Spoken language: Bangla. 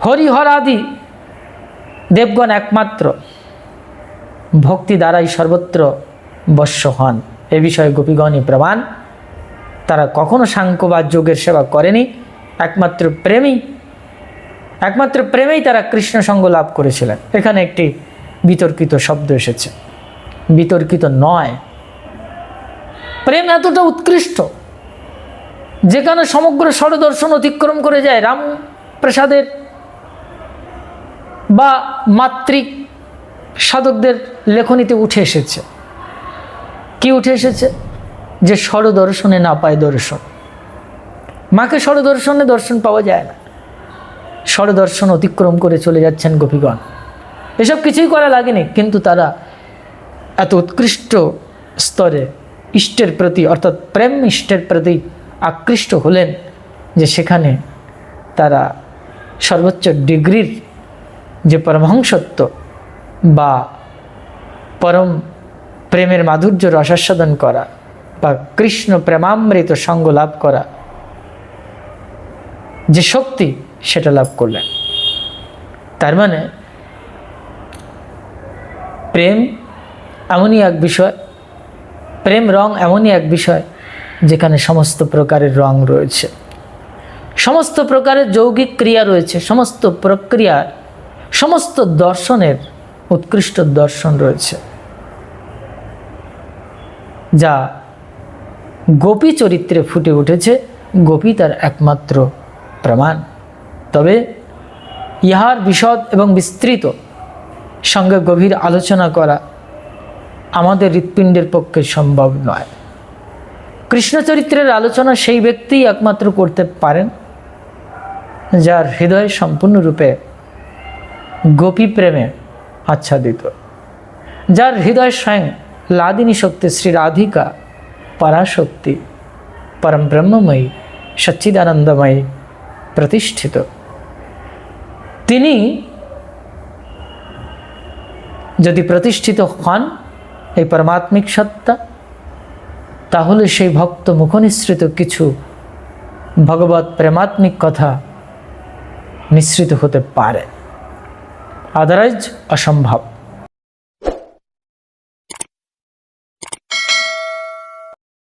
হরিহরাদি দেবগণ একমাত্র ভক্তি দ্বারাই সর্বত্র বশ্য হন। এ বিষয়ে গোপীগণই প্রমাণ। তারা কখনো সাংখ্য বা যোগের সেবা করেনি। একমাত্র প্রেমী, একমাত্র প্রেমেই তারা কৃষ্ণ সঙ্গ লাভ করেছিলেন। এখানে একটি বিতর্কিত শব্দ এসেছে। বিতর্কিত নয়। প্রেম এতটা উৎকৃষ্ট যেখানে সমগ্র ষড়দর্শন অতিক্রম করে যায় রাম প্রসাদের বা মাতৃক সাধকদের লেখনীতে উঠে এসেছে। কি উঠে এসেছে? যে ষড়দর্শনে না পায় দর্শন। মাকে ষড়দর্শনে দর্শন পাওয়া যায় না। ষড়দর্শন অতিক্রম করে চলে যাচ্ছেন গোপীগণ। এসব কিছুই করা লাগেনি, কিন্তু তারা এত উৎকৃষ্ট স্তরে ইষ্টের প্রতি, অর্থাৎ প্রেম ইষ্টের প্রতি আকৃষ্ট হলেন যে সেখানে তারা সর্বোচ্চ ডিগ্রির যে পরমহংসত্ব বা পরম প্রেমের মাধুর্য রসাস্বাদন করা বা কৃষ্ণ প্রেমামৃত সঙ্গ লাভ করা, যে শক্তি সেটা লাভ করলেন। তার মানে প্রেম এমনই এক বিষয়, প্রেম রং এমনই এক বিষয় যেখানে সমস্ত প্রকারের রং রয়েছে। সমস্ত প্রকারের যৌগিক ক্রিয়া রয়েছে, সমস্ত প্রক্রিয়ার সমস্ত দর্শনের উৎকৃষ্ট দর্শন রয়েছে, যা গোপী চরিত্রে ফুটে উঠেছে। গোপী তার একমাত্র প্রমাণ। তবে ইহার বিশদ এবং বিস্তৃত সঙ্গে গভীর আলোচনা করা আমাদের হৃৎপিণ্ডের পক্ষে সম্ভব নয়। কৃষ্ণ চরিত্রের আলোচনা সেই ব্যক্তিই একমাত্র করতে পারেন, যার হৃদয় সম্পূর্ণরূপে গোপী প্রেমে আচ্ছাদিত, যার হৃদয় স্বয়ং লাদিনী শক্তি শ্রী রাধিকা, পরাশক্তি পরম ব্রহ্মময়ী, সচ্চিদানন্দময়ী প্রতিষ্ঠিত। তিনি যদি প্রতিষ্ঠিত হন এই পরমাত্মিক সত্তা, তাহলে সেই ভক্ত মুখনিসৃত কিছু ভগবত প্রেমাত্মিক কথা নিঃসৃত হতে পারে। আদারওয়াইজ অসম্ভব।